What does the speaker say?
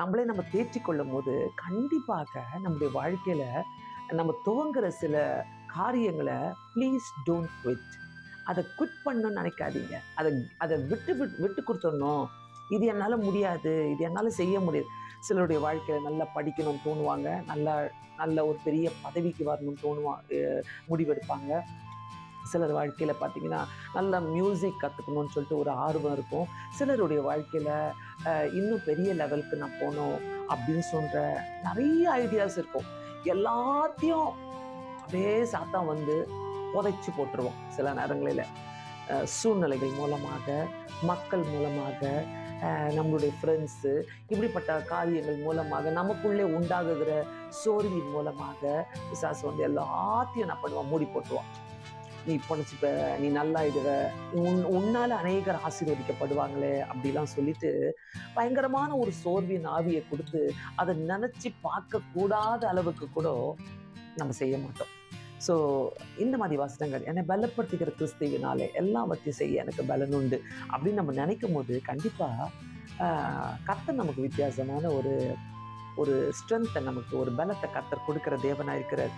நம்மளே நம்ம தேற்றிக் கொள்ளும் போது கண்டிப்பாக நம்முடைய வாழ்க்கையில் நம்ம துவங்குற சில காரியங்களை ப்ளீஸ் டோன்ட் குவிட் அதை குவிட் பண்ணணும்னு நினைக்காதீங்க. அதை அதை விட்டு விட்டு விட்டு கொடுத்துடணும். இது என்னால் முடியாது. இது என்னால் செய்ய முடியாது. சிலருடைய வாழ்க்கையில் நல்லா படிக்கணும்னு தோணுவாங்க. நல்லா நல்ல ஒரு பெரிய பதவிக்கு வரணும்னு தோணுவாங்க முடிவெடுப்பாங்க. சிலர் வாழ்க்கையில் பார்த்தீங்கன்னா நல்ல மியூசிக் கற்றுக்கணும்னு சொல்லிட்டு ஒரு ஆர்வம் இருக்கும். சிலருடைய வாழ்க்கையில் இன்னும் பெரிய லெவலுக்கு நான் போகணும் அப்படின்னு சொல்கிற நிறைய ஐடியாஸ் இருக்கும். எல்லாத்தையும் அப்படியே சாத்தான் வந்து புதைச்சி போட்டுருவோம் சில நேரங்களில். சூழ்நிலைகள் மூலமாக மக்கள் மூலமாக நம்மளுடைய ஃப்ரெண்ட்ஸு இப்படிப்பட்ட காரியங்கள் மூலமாக நமக்குள்ளே உண்டாகுகிற சோர்வின் மூலமாக பிசாசு வந்து எல்லாத்தையும் என்ன பண்ணுவான் மூடி போட்டுருவான். நீ பொழைச்சிப்ப நீ நல்லா இடுவ உன் உன்னால அநேகர் ஆசீர்வதிக்கப்படுவாங்களே அப்படிலாம் சொல்லிட்டு பயங்கரமான ஒரு சோர்வின் ஆவியை கொடுத்து அதை நினைச்சு பார்க்கக்கூடாத அளவுக்கு கூட நம்ம செய்ய மாட்டோம். ஸோ இந்த மாதிரி வசனங்கள் என்னை பலப்படுத்துகிற கிறிஸ்துவினாலே எல்லாவற்றையும் செய்ய எனக்கு பலன் உண்டு அப்படின்னு நம்ம நினைக்கும் போது கண்டிப்பாக கர்த்தர் நமக்கு வித்தியாசமான ஒரு ஒரு ஸ்ட்ரென்த்தை நமக்கு ஒரு பலத்தை கர்த்தர் கொடுக்கிற தேவனாக இருக்கிறார்.